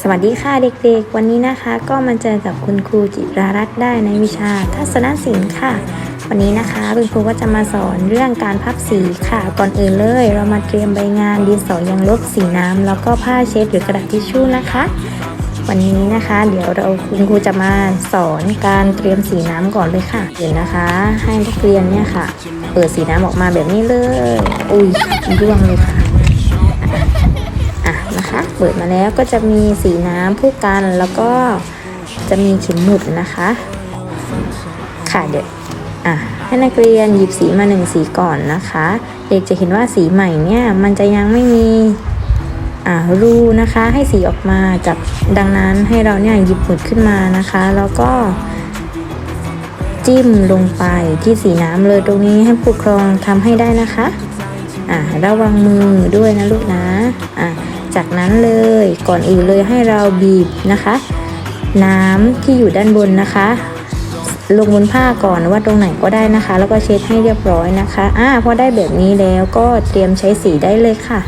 สวัสดีค่ะเด็กๆ วันนี้นะคะ ก็มาเจอกับคุณครูจิรารัตน์ได้ในวิชาทัศนศิลป์ค่ะ วันนี้นะคะคุณครูก็จะมาสอนเรื่องการพับสีค่ะ ก่อนอื่นเลย เรามาเตรียมใบงานดินสอยางลบสีน้ำแล้วก็ผ้าเช็ดหรือกระดาษทิชชู่นะคะ วันนี้นะคะ เดี๋ยวเราคุณครูจะมาสอนการเตรียมสีน้ำก่อนเลยค่ะเดี๋ยวนะคะ ให้นักเรียนเนี่ยค่ะ เปิดสีน้ำออกมาแบบนี้เลย อุ้ยร่วงเลยค่ะ เปิดมาแล้วก็จะมีสีน้ำผู้กันแล้วก็จะมีเข็มหมุดนะคะ ค่ะเดี๋ยวอะให้นักเรียนหยิบสีมาหนึ่งสีก่อนนะคะ เด็กจะเห็นว่าสีใหม่เนี่ยมันจะยังไม่มีอ่ารูนะคะให้สีออกมาจากดังนั้นให้เราเนี่ยหยิบหมุดขึ้นมานะคะ แล้วก็จิ้มลงไปที่สีน้ำเลยตรงนี้ให้ผู้ปกครองทำให้ได้นะคะ อ่าระวังมือด้วยนะลูกนะ อ่า จากนั้นเลยก่อนอื่นเลยให้เราบีบนะคะ น้ำที่อยู่ด้านบนนะคะ ลงบนผ้าก่อนว่าตรงไหนก็ได้นะคะ แล้วก็เช็ดให้เรียบร้อยนะคะอ่าพอได้แบบนี้แล้วก็เตรียมใช้สีได้เลยค่ะ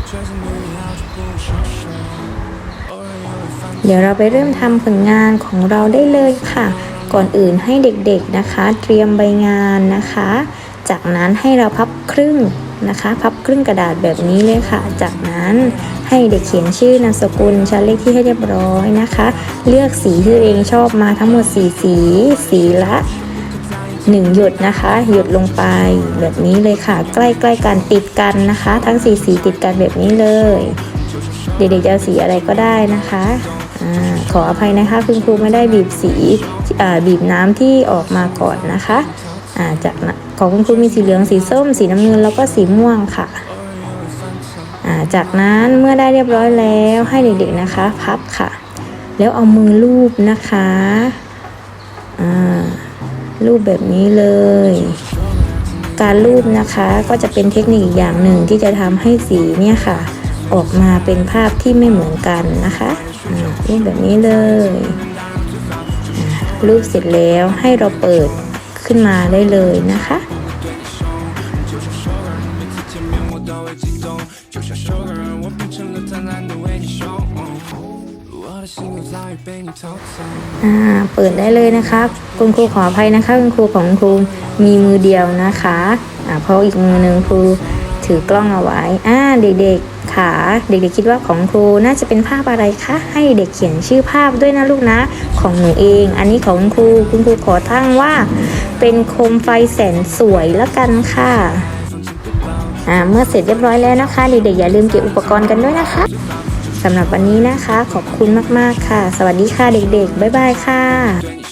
เดี๋ยวเราไปเริ่มทำผลงานของเราได้เลยค่ะ ก่อนอื่นให้เด็กๆนะคะ เตรียมใบงานนะคะ จากนั้นให้เราพับครึ่ง นะคะ พับครึ่งกระดาษแบบนี้เลยค่ะ จากนั้นให้เด็กเขียนชื่อนามสกุลชั้นเลขที่ให้เรียบร้อยนะคะ เลือกสีที่ตัวเองชอบมาทั้งหมดสีสี สีละหนึ่งหยดนะคะ หยดลงไปแบบนี้เลยค่ะ ใกล้ๆกันติดกันนะคะ ทั้งสีสีติดกันแบบนี้เลย เด็กๆจะสีอะไรก็ได้นะคะอขออภัยนะคะ คุณครูไม่ได้บีบสีบีบน้ำที่ออกมาก่อนนะคะ อ่าจากของคุณครูมีสีเหลืองสีส้ม สีน้ำเงินแล้วก็สีม่วงค่ะอ่าจากนั้นเมื่อได้เรียบร้อยแล้วให้เด็กๆนะคะ พับค่ะ แล้วเอามือลูบนะคะอ่าลูบแบบนี้เลย การลูบนะคะก็จะเป็นเทคนิคอีกอย่างหนึ่งที่จะทำให้สีเนี่ยค่ะ ออกมาเป็นภาพที่ไม่เหมือนกันนะคะรูปแบบนี้เลยรูปเสร็จแล้วให้เราเปิด ขึ้นมาได้เลยนะคะเปิดได้เลยนะคะ คุณครูขออภัยนะคะ คุณครูของครูมีมือเดียวนะคะะเพราะอีกมือหนึ่งครูถือกล้องเอาไว้อ่าเด็กๆค่ะ เด็กๆคิดว่าของครูน่าจะเป็นภาพอะไรคะ ให้เด็กเขียนชื่อภาพด้วยนะลูกนะ ของหนูเอง อันนี้ของครู คุณครูขอตั้งว่า เป็นโคมไฟแสนสวยละกันค่ะอ่าเมื่อเสร็จเรียบร้อยแล้วนะคะเด็กๆอย่าลืมเก็บอุปกรณ์กันด้วยนะคะสำหรับวันนี้นะคะ ขอบคุณมากๆค่ะ สวัสดีค่ะเด็กๆ บ๊ายบายค่ะ